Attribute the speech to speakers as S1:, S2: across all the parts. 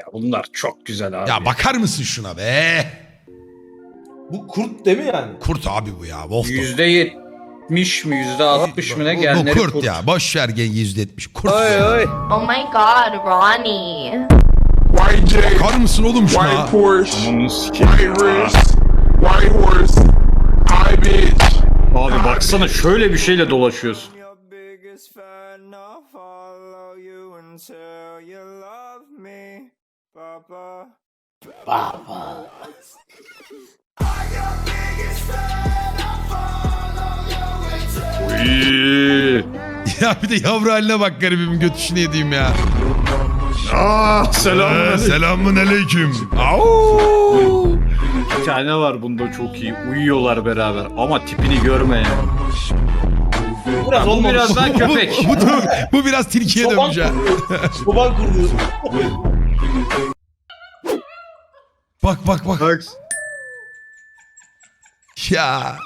S1: Ya bunlar çok güzel abi.
S2: Ya bakar mısın şuna be?
S3: Bu kurt değil mi yani?
S2: Kurt abi bu ya. Wolf.
S1: Yüzde yetmiş mi yüzde altmış mı ne
S2: Bu- bu,
S1: genleri
S2: kurt, ya. Boş ver gen yüzde yetmiş. Kurt.
S1: Oy oy.
S4: Oh my god, Ronnie.
S5: White J,
S2: Bakar mısın oğlum şuna?
S5: white Porsche,
S1: sikeyim.
S5: white wrist, white horse, high bitch.
S1: Abi baksana şöyle bir şeyle dolaşıyorsun.
S6: Papa.
S1: Uy.
S2: ya bir de yavru haline bak garibimin götüşünü yediğim ya.
S1: Ah selam.
S2: Ee, selamun aleyküm. Au.
S1: Bir tane var bunda çok iyi. Uyuyorlar beraber ama tipini görme ya.
S3: Biraz
S1: Bu
S3: olmamış.
S1: biraz daha köpek.
S2: bu, bu, bu biraz tilkiye dönmüş ha.
S3: Çoban kurdu.
S2: Bak bak bak.
S1: Bak.
S2: Ya.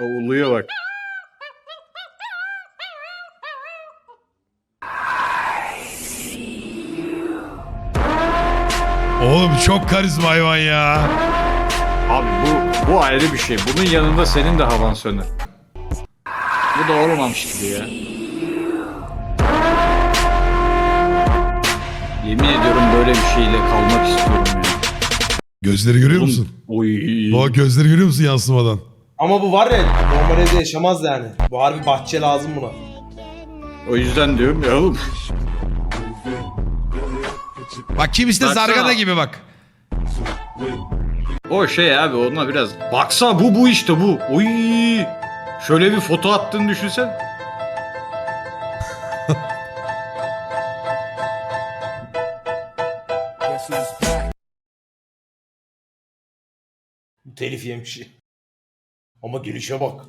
S1: Uluyor bak.
S2: Oğlum çok karizma hayvan ya.
S1: Abi bu bu ayrı bir şey. Bunun yanında senin de havan söner. Bu da olmamış gibi ya. Yemin ediyorum böyle bir şeyle kalmak istiyorum ya.
S2: Gözleri görüyor musun?
S1: Oy.
S2: O gözleri görüyor musun yansımadan?
S3: Ama bu var ya normal evde yaşamaz yani. Bu harbi bahçe lazım buna.
S1: O yüzden diyorum ya oğlum.
S2: Bak kimisi de
S1: Baksana.
S2: zargana gibi bak.
S1: O şey abi ona biraz. Baksa bu bu işte bu. Oy. Şöyle bir foto attığını düşünsen.
S3: Telif yemiş. Ama gelişe bak.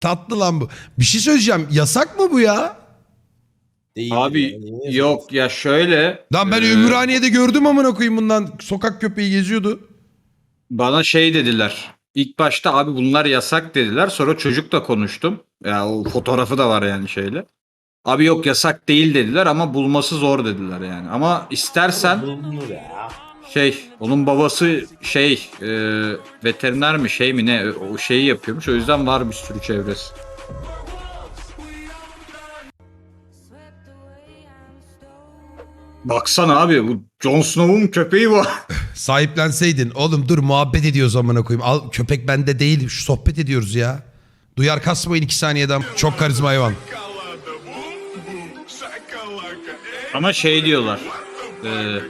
S2: Tatlı lan bu. Bir şey söyleyeceğim. Yasak mı bu ya?
S3: Değil
S1: Abi
S3: yani.
S1: yok ya şöyle.
S2: Lan ben
S1: e,
S2: Ümraniye'de gördüm amına koyayım bundan. Sokak köpeği geziyordu.
S1: Bana şey dediler. İlk başta abi bunlar yasak dediler. Sonra çocukla konuştum. Ya o fotoğrafı da var yani şeyle. Abi yok yasak değil dediler ama bulması zor dediler yani. Ama istersen
S3: Bulunur ya.
S1: Şey onun babası şey e, veteriner mi şey mi ne o şeyi yapıyormuş. O yüzden var bir sürü çevresi. Baksana abi bu Jon Snow'un köpeği bu.
S2: Sahiplenseydin. Oğlum dur muhabbet ediyoruz amına koyayım. Al köpek bende değil. Şu sohbet ediyoruz ya. Duyar kasmayın iki saniyeden. Çok karizma hayvan.
S1: Ama şey diyorlar. E,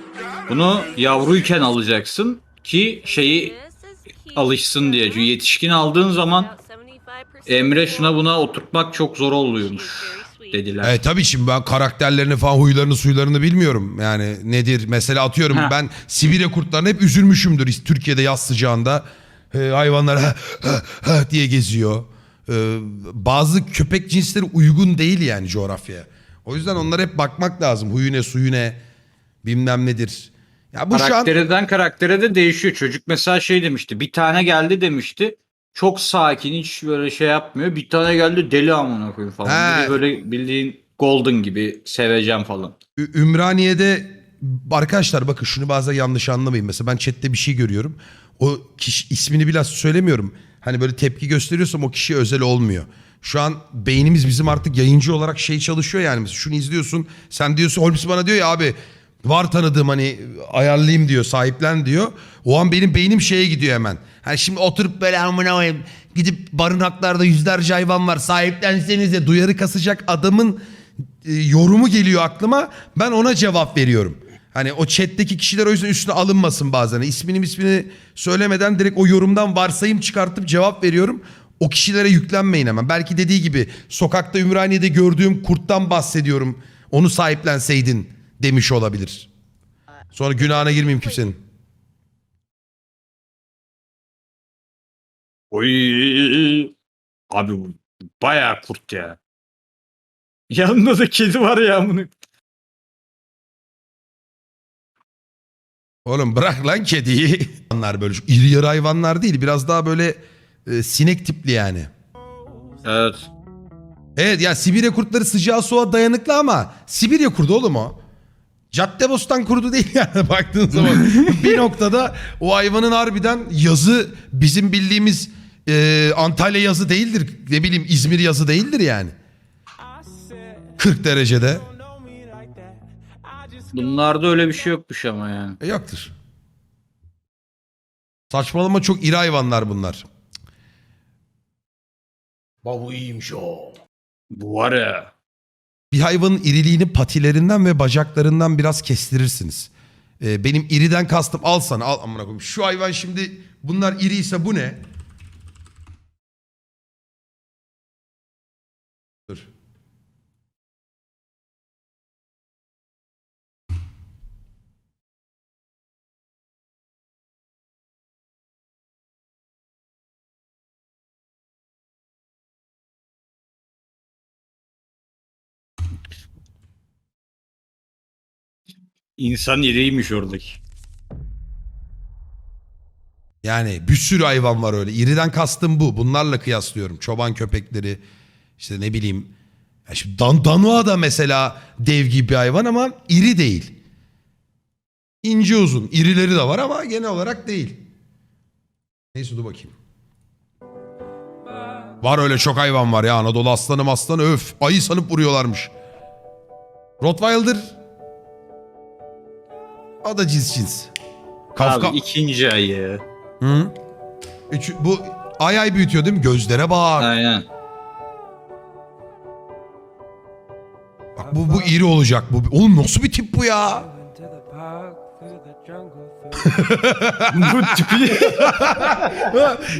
S1: bunu yavruyken alacaksın ki şeyi alışsın diye. Çünkü yetişkin aldığın zaman Emre şuna buna oturtmak çok zor oluyormuş dediler.
S2: E tabii şimdi ben karakterlerini falan huylarını suylarını bilmiyorum. Yani nedir mesela atıyorum
S1: Ha.
S2: ben Sibirya kurtlarına hep üzülmüşümdür. Türkiye'de yaz sıcağında e, hayvanlar ha, ha, ha diye geziyor. E, bazı köpek cinsleri uygun değil yani coğrafyaya. O yüzden onlara hep bakmak lazım. Huyu ne suyu ne bilmem nedir. Ya bu şu an
S1: Karakterden karaktere de değişiyor. Çocuk mesela şey demişti. Bir tane geldi demişti. Çok sakin hiç böyle şey yapmıyor. Bir tane geldi deli amına koyayım falan.
S2: He.
S1: Böyle bildiğin golden gibi seveceğim falan.
S2: Ü- Ümraniye'de arkadaşlar bakın şunu bazen yanlış anlamayın. Mesela ben chatte bir şey görüyorum. O kişi ismini biraz söylemiyorum. Hani böyle tepki gösteriyorsam o kişi özel olmuyor. Şu an beynimiz bizim artık yayıncı olarak şey çalışıyor yani. Mesela şunu izliyorsun. Sen diyorsun Holmes bana diyor ya abi var tanıdığım hani ayarlayayım diyor sahiplen diyor. O an benim beynim şeye gidiyor hemen. Hani şimdi oturup böyle amına koyayım gidip barınaklarda yüzlerce hayvan var sahiplenseniz de duyarı kasacak adamın e, yorumu geliyor aklıma. Ben ona cevap veriyorum. Hani o chat'teki kişiler o yüzden üstüne alınmasın bazen. İsmini ismini söylemeden direkt o yorumdan varsayım çıkartıp cevap veriyorum. O kişilere yüklenmeyin hemen. Belki dediği gibi sokakta Ümraniye'de gördüğüm kurttan bahsediyorum. Onu sahiplenseydin demiş olabilir. Sonra günahına girmeyeyim kimsenin.
S1: Oy. Abi bu bayağı kurt ya. Yanında da kedi var ya bunu.
S2: Oğlum bırak lan kediyi. Hayvanlar böyle şu iri yarı hayvanlar değil. Biraz daha böyle e, sinek tipli yani.
S1: Evet.
S2: Evet ya Sibirya kurtları sıcağa soğuğa dayanıklı ama Sibirya kurdu oğlum o. Caddebostan kurdu değil yani baktığın zaman. bir noktada o hayvanın harbiden yazı bizim bildiğimiz e, Antalya yazı değildir. Ne bileyim İzmir yazı değildir yani. 40 derecede.
S1: Bunlarda öyle bir şey yokmuş ama yani.
S2: E, yoktur. Saçmalama çok iri hayvanlar bunlar.
S3: Bak bu iyiymiş o.
S1: Bu var ya.
S2: Bir hayvanın iriliğini patilerinden ve bacaklarından biraz kestirirsiniz. Ee, benim iriden kastım al sana al amına koyayım. Şu hayvan şimdi bunlar iriyse bu ne?
S1: İnsan iriymiş oradaki.
S2: Yani bir sürü hayvan var öyle. İriden kastım bu. Bunlarla kıyaslıyorum. Çoban köpekleri işte ne bileyim. Ya şimdi Dan Danua da mesela dev gibi bir hayvan ama iri değil. İnce uzun. İrileri de var ama genel olarak değil. Neyse dur bakayım. Var öyle çok hayvan var ya. Anadolu aslanı aslanı öf. Ayı sanıp vuruyorlarmış. Rottweiler. O da cins cins. Kafka...
S1: Abi ikinci ayı.
S2: Hı? Üç, bu ay ay büyütüyor değil mi? Gözlere bak.
S1: Aynen.
S2: Bak bu, bu iri olacak. Bu, oğlum nasıl bir tip bu ya?
S1: bu tipi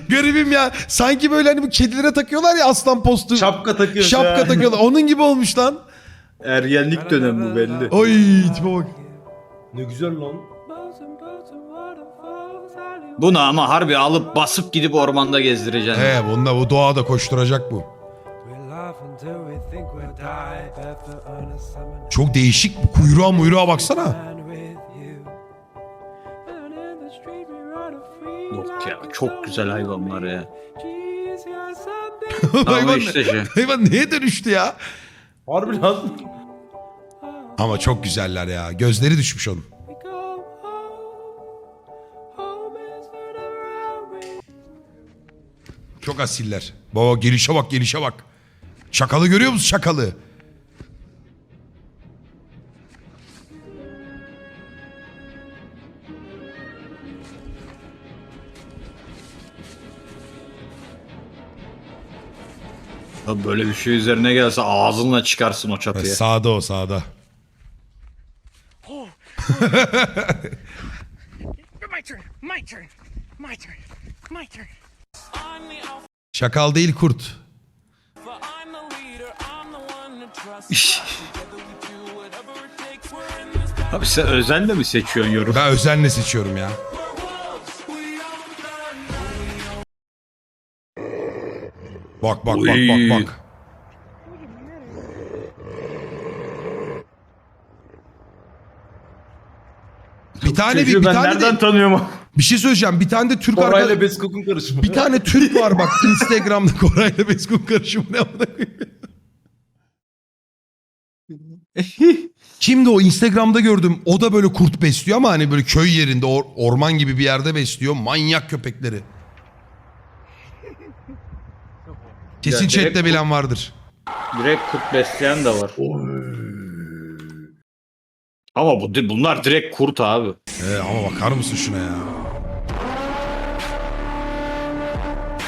S2: Garibim ya. Sanki böyle hani bu kedilere takıyorlar ya aslan postu.
S3: Şapka takıyor.
S2: Şapka
S3: ya.
S2: takıyorlar. Onun gibi olmuş lan.
S1: ergenlik dönemi bu belli.
S2: Oy tipe bak.
S3: Ne güzel lan.
S1: Bunu ama harbi alıp basıp gidip ormanda gezdireceksin.
S2: He bunda bu doğada koşturacak bu. Çok değişik. Bu kuyruğa muyruğa baksana.
S1: Yok ya çok güzel hayvanlar ya.
S2: Hayvan,
S1: işte şey.
S2: hayvan neye dönüştü ya?
S3: Harbi lan.
S2: Ama çok güzeller ya. Gözleri düşmüş onun. Çok asiller. Baba gelişe bak gelişe bak. Şakalı görüyor musun şakalı?
S1: Abi Böyle bir şey üzerine gelse ağzınla çıkarsın o çatıya.
S2: Sağda o sağda.
S7: My turn. My turn. My turn. My turn.
S2: Şakal değil kurt.
S1: Abi sen özenle mi seçiyorsun yorum?
S2: Ben özenle seçiyorum ya. Bak bak bak bak
S1: Oy.
S2: bak. Bir tane bir, bir
S1: ben
S2: tane
S1: nereden
S2: de
S1: tanıyorum?
S2: bir şey söyleyeceğim. Bir tane de Türk
S3: Koray'la
S2: arkadaş
S3: Beskok'un karışımı.
S2: bir tane Türk var bak Instagram'da Koray'la Beskun karışımı ne amına koyayım. Kimdi o Instagram'da gördüm. O da böyle kurt besliyor ama hani böyle köy yerinde or- orman gibi bir yerde besliyor. Manyak köpekleri. Kesin
S1: Ya
S2: chatte
S1: direkt
S2: bilen vardır.
S1: Direkt kurt besleyen de var. Ama bu bunlar direkt kurt abi.
S2: Ee, ama bakar mısın şuna ya?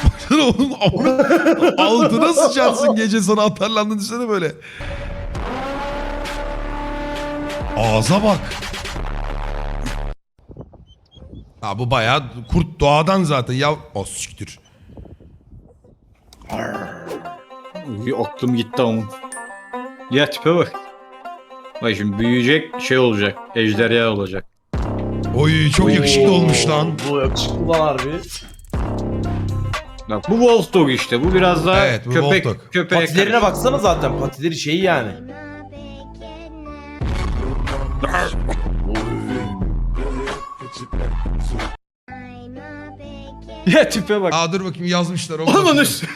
S2: Baksana oğlum amına- altına sıçarsın gece sana atarlandın düşünsene böyle. Ağza bak. Ha bu bayağı kurt doğadan zaten ya. O siktir.
S1: Bir aklım gitti ama. Ya tipe bak. Bak şimdi büyüyecek şey olacak. Ejderha olacak.
S2: Oy çok yakışıklı olmuş lan.
S3: Bu yakışıklı lan harbi.
S1: Bak bu Wolf Dog işte. Bu biraz daha
S2: Evet, bu
S1: köpek
S2: Wolf Dog.
S1: köpeğe
S3: Patilerine baksana zaten. Patileri şey yani.
S1: Ya tipe bak.
S2: Aa dur bakayım yazmışlar. o
S1: üstü.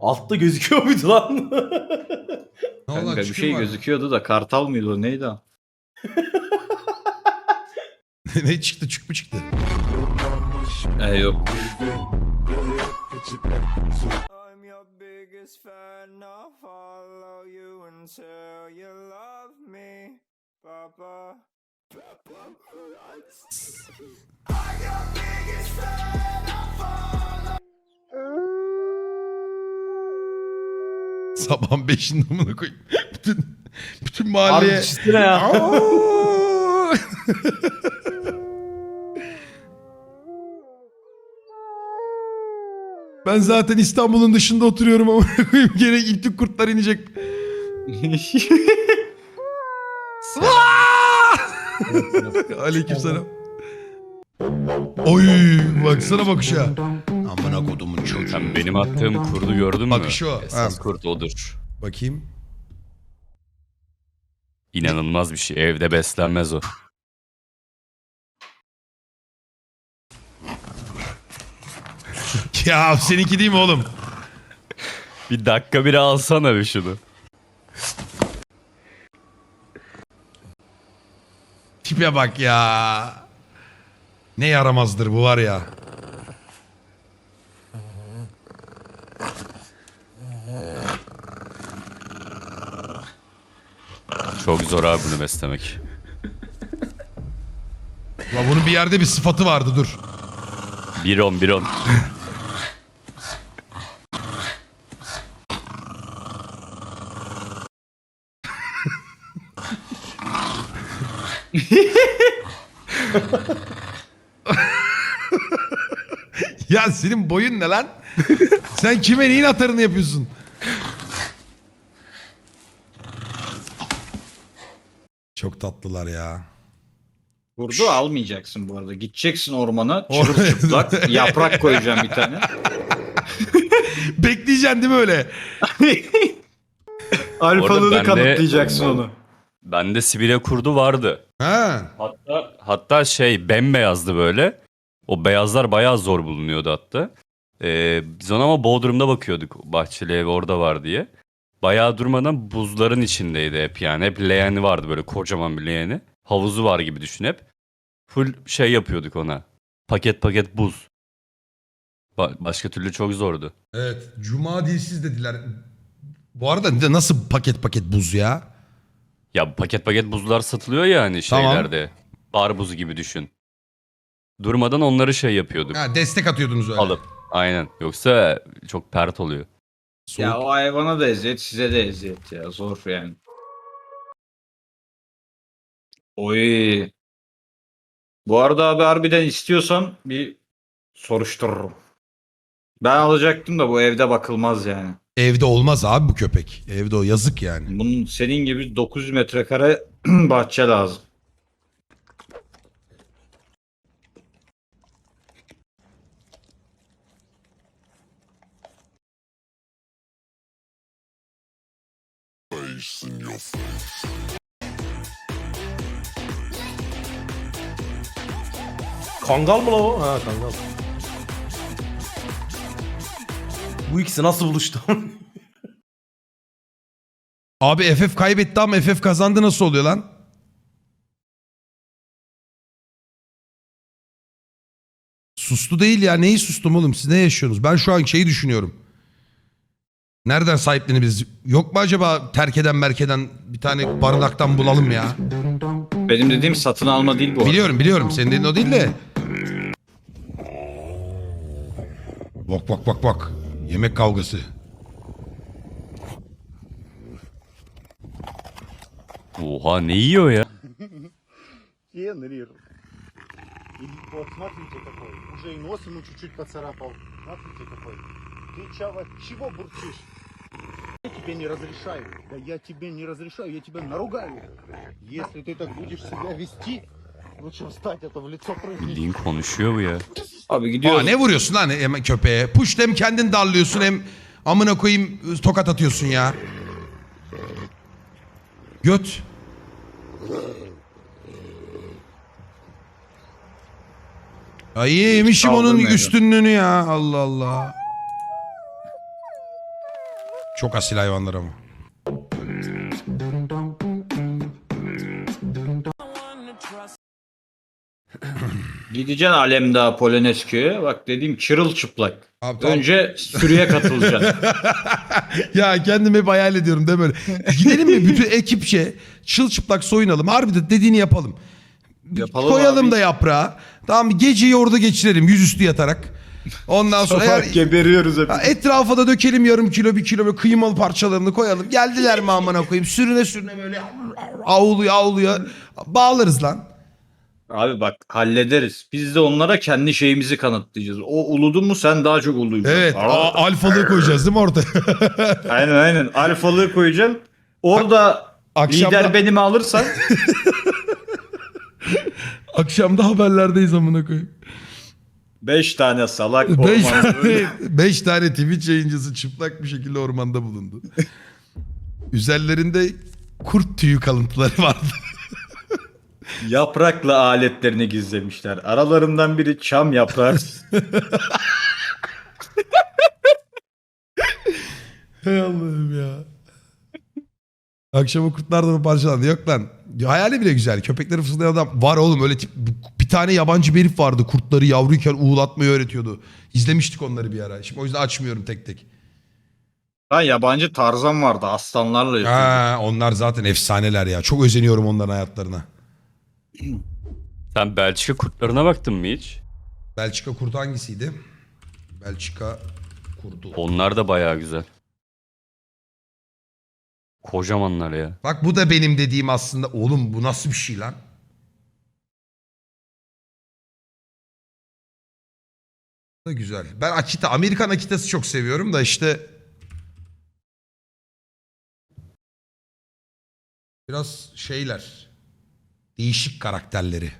S3: Altta gözüküyor muydu lan?
S2: Ne
S1: Kanka bir şey gözüküyordu da kartal mıydı o neydi o?
S2: ne çıktı? Çük mü çıktı?
S1: E, yok.
S2: Sabahın beşinde amına koyayım. bütün, bütün mahalleye...
S3: Harbi düşünsene ya.
S2: Ben zaten İstanbul'un dışında oturuyorum ama gene ilk kurtlar inecek. Aleykümselam. Oy baksana bakışa. Amına kodumun çocuğu.
S8: Sen benim attığım kurdu gördün mü?
S2: Bakışı o,
S8: Esas
S2: ha.
S8: kurt odur.
S2: Bakayım.
S8: İnanılmaz bir şey. Evde beslenmez o.
S2: Ya seninki değil mi oğlum?
S8: Bir dakika bir alsana bir şunu.
S2: Tipe bak ya. Ne yaramazdır bu var ya.
S8: Çok zor abi bunu beslemek.
S2: Ulan bunun bir yerde bir sıfatı vardı dur.
S8: 1-10 1-10.
S2: Ya senin boyun ne lan? Sen kime neyin atarını yapıyorsun? Tatlılar ya.
S1: Kurdu almayacaksın bu arada. Gideceksin ormana
S2: Or-
S1: çırılçıplak yaprak koyacağım bir tane.
S2: Bekleyeceksin değil mi öyle?
S1: Alfalığını
S8: ben de-
S1: kanıtlayacaksın onu.
S8: Bende Sibirya kurdu vardı.
S2: Ha.
S8: Hatta hatta şey bembeyazdı böyle. O beyazlar bayağı zor bulunuyordu hatta. Ee, biz ona ama Bodrum'da bakıyorduk. Bahçeli ev orada var diye. Bayağı durmadan buzların içindeydi hep yani. Hep leğeni vardı böyle kocaman bir leğeni. Havuzu var gibi düşün hep. Full şey yapıyorduk ona. Paket paket buz. Ba- başka türlü çok zordu.
S2: Evet. Cuma dilsiz dediler. Bu arada bir de nasıl paket paket buz ya?
S8: Ya paket paket buzlar satılıyor ya hani
S2: Tamam.
S8: şeylerde. Bar buzu gibi düşün. Durmadan onları şey yapıyorduk.
S2: Ha, destek atıyordunuz öyle.
S8: Alıp. Aynen. Yoksa çok pert oluyor.
S2: Soğuk.
S1: Ya o hayvana da eziyet size de eziyet ya zor yani. Oy. Bu arada abi harbiden istiyorsan bir soruştururum. Ben alacaktım da bu evde bakılmaz yani.
S2: Evde olmaz abi bu köpek. Evde o yazık yani.
S1: Bunun senin gibi 900 metrekare bahçe lazım.
S3: Kangal mı lan o? Ha kangal. Bu ikisi nasıl buluştu?
S2: Abi FF kaybetti ama FF kazandı nasıl oluyor lan? Sustu değil ya. Neyi sustum oğlum? Siz ne yaşıyorsunuz? Ben şu an şeyi düşünüyorum. Nereden sahipleniriz? Yok mu acaba terk eden merkeden bir tane barınaktan bulalım ya?
S1: Benim dediğim satın alma değil bu. arada.
S2: Biliyorum biliyorum. Senin dediğin o değil de. Bak bak bak bak. Yemek kavgası.
S8: Oha ne yiyor ya?
S9: Генрир. И вот смотрите какой. Уже и нос ему чуть-чуть поцарапал. Смотрите какой. Ты чего, чего бурчишь? Я тебе не разрешаю. Да я тебе не разрешаю, я тебя наругаю. Если ты так будешь себя вести, лучше встать, а то в лицо прыгнет.
S8: Bildiğin konuşuyor bu ya.
S1: Abi
S2: Aa,
S1: gidiyoruz.
S2: ne vuruyorsun lan hemen köpeğe? Push hem kendin darlıyorsun hem amına koyayım tokat atıyorsun ya. Göt. Ay yemişim onun
S1: kaldırmayacağım.
S2: üstünlüğünü ya. Allah Allah. Çok asil hayvanlar ama.
S1: Gideceksin Alemdağ Polonezköy'e. Bak dediğim çırılçıplak.
S2: Abi tamam.
S1: Önce sürüye katılacaksın.
S2: ya kendimi hep hayal ediyorum değil mi böyle? Gidelim mi bütün ekipçe çılçıplak soyunalım. Harbiden dediğini yapalım.
S1: Yapalım
S2: Koyalım
S1: abi.
S2: da yaprağı. Tamam mı? geceyi orada geçirelim yüzüstü yatarak. Ondan sonra eğer,
S1: geberiyoruz hep.
S2: Etrafa da dökelim yarım kilo bir kilo böyle kıymalı parçalarını koyalım. Geldiler mi amına koyayım sürüne sürüne böyle avluya avluya bağlarız lan.
S1: Abi bak hallederiz. Biz de onlara kendi şeyimizi kanıtlayacağız. O uludu mu sen daha çok uluyacaksın.
S2: Evet
S1: Aa,
S2: alfalığı koyacağız değil mi ortaya?
S1: aynen aynen. Alfalığı koyacaksın. Orada
S2: Akşamda-
S1: lider benimi alırsan
S2: Akşamda haberlerdeyiz amına koyayım.
S1: 5 tane salak
S2: 5
S1: ormanda
S2: tane, beş tane Twitch yayıncısı çıplak bir şekilde ormanda bulundu. Üzerlerinde kurt tüyü kalıntıları vardı.
S1: yaprakla aletlerini gizlemişler. Aralarından biri çam yaprağı.
S2: Hey Allah'ım ya. Akşama kurtlar da mı parçalandı? Yok lan. Hayali bile güzel. Köpekleri fısıldayan adam var oğlum öyle tip. Bir tane yabancı bir herif vardı. Kurtları yavruyken uğulatmayı öğretiyordu. İzlemiştik onları bir ara. Şimdi o yüzden açmıyorum tek tek.
S1: ha yabancı Tarzan vardı aslanlarla yapıyordu.
S2: Ha, onlar zaten efsaneler ya. Çok özeniyorum onların hayatlarına.
S8: Sen Belçika kurtlarına baktın mı hiç?
S2: Belçika kurdu hangisiydi? Belçika kurdu.
S8: Onlar da bayağı güzel. Kocamanlar ya.
S2: Bak bu da benim dediğim aslında. Oğlum bu nasıl bir şey lan? Da güzel. Ben Akita, Amerikan Akita'sı çok seviyorum da işte biraz şeyler. Değişik karakterleri.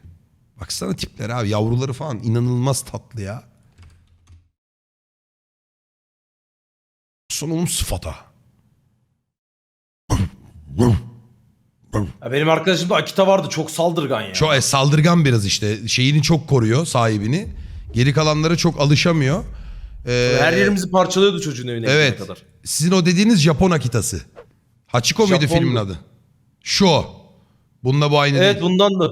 S2: Baksana tipleri abi. Yavruları falan inanılmaz tatlı ya. Son oğlum sıfata.
S3: Ya benim arkadaşımda Akita vardı çok saldırgan ya.
S2: Çok e, saldırgan biraz işte. Şeyini çok koruyor sahibini. Geri kalanlara çok alışamıyor. Ee,
S3: Her yerimizi parçalıyordu çocuğun evine
S2: Evet.
S3: kadar.
S2: Sizin o dediğiniz Japon Akitası. Hachiko muydu filmin adı? Şu. Bununla bu aynı
S3: Evet
S2: değil.
S3: bundan da.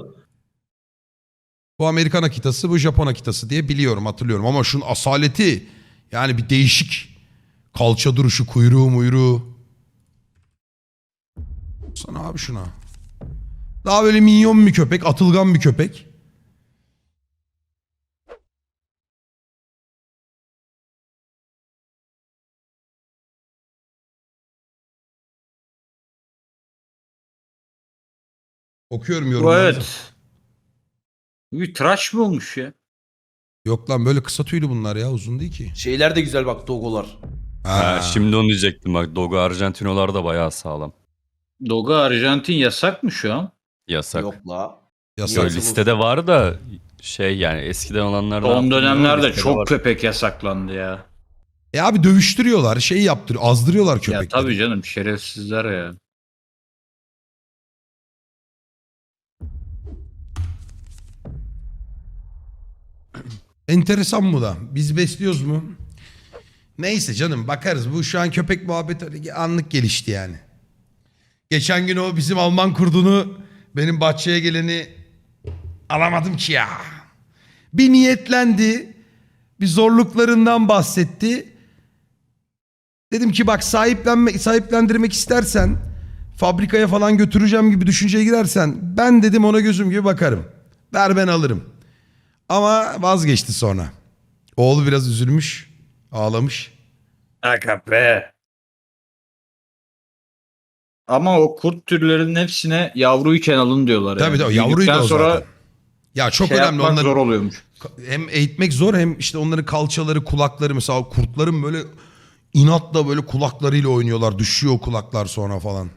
S2: Bu Amerikan Akitası, bu Japon Akitası diye biliyorum, hatırlıyorum. Ama şunun asaleti yani bir değişik. Kalça duruşu, kuyruğu, muyruğu. Sana abi şuna. Daha böyle minyon bir köpek, atılgan bir köpek. Okuyorum
S1: Bu
S2: yorumlarınızı.
S1: evet. Bu Bir tıraş mı olmuş ya?
S2: Yok lan böyle kısa tüylü bunlar ya uzun değil ki.
S3: Şeyler de güzel bak dogolar.
S8: Ha,
S2: Ha,
S8: şimdi onu diyecektim bak. Dogo Argentinolar da bayağı sağlam.
S1: Doga Arjantin yasak mı şu an?
S8: Yasak.
S3: Yok la.
S2: yasak.
S8: Yo, listede var da şey yani eskiden olanlar
S1: Son dönemlerde çok
S8: var.
S1: köpek yasaklandı ya.
S2: E abi dövüştürüyorlar, şey yaptır, azdırıyorlar
S1: Ya
S2: köpekleri.
S1: tabii canım şerefsizler ya.
S2: Enteresan bu da. Biz besliyoruz mu? Neyse canım bakarız. Bu şu an köpek muhabbeti anlık gelişti yani. Geçen gün o bizim Alman kurdunu benim bahçeye geleni alamadım ki ya. Bir niyetlendi. Bir zorluklarından bahsetti. Dedim ki bak sahiplenme, sahiplendirmek istersen fabrikaya falan götüreceğim gibi düşünceye girersen ben dedim ona gözüm gibi bakarım. Ver ben alırım. Ama vazgeçti sonra. Oğlu biraz üzülmüş, ağlamış.
S1: Aga be. Ama o kurt türlerinin hepsine yavruyken alın diyorlar.
S2: Tabii
S1: yani.
S2: tabii yavruydu o
S1: sonra
S2: zaten. Ya çok
S1: şey
S2: önemli
S1: yapmak
S2: onların
S1: zor oluyormuş.
S2: hem eğitmek zor hem işte onların kalçaları, kulakları mesela kurtların böyle inatla böyle kulaklarıyla oynuyorlar. Düşüyor kulaklar sonra falan.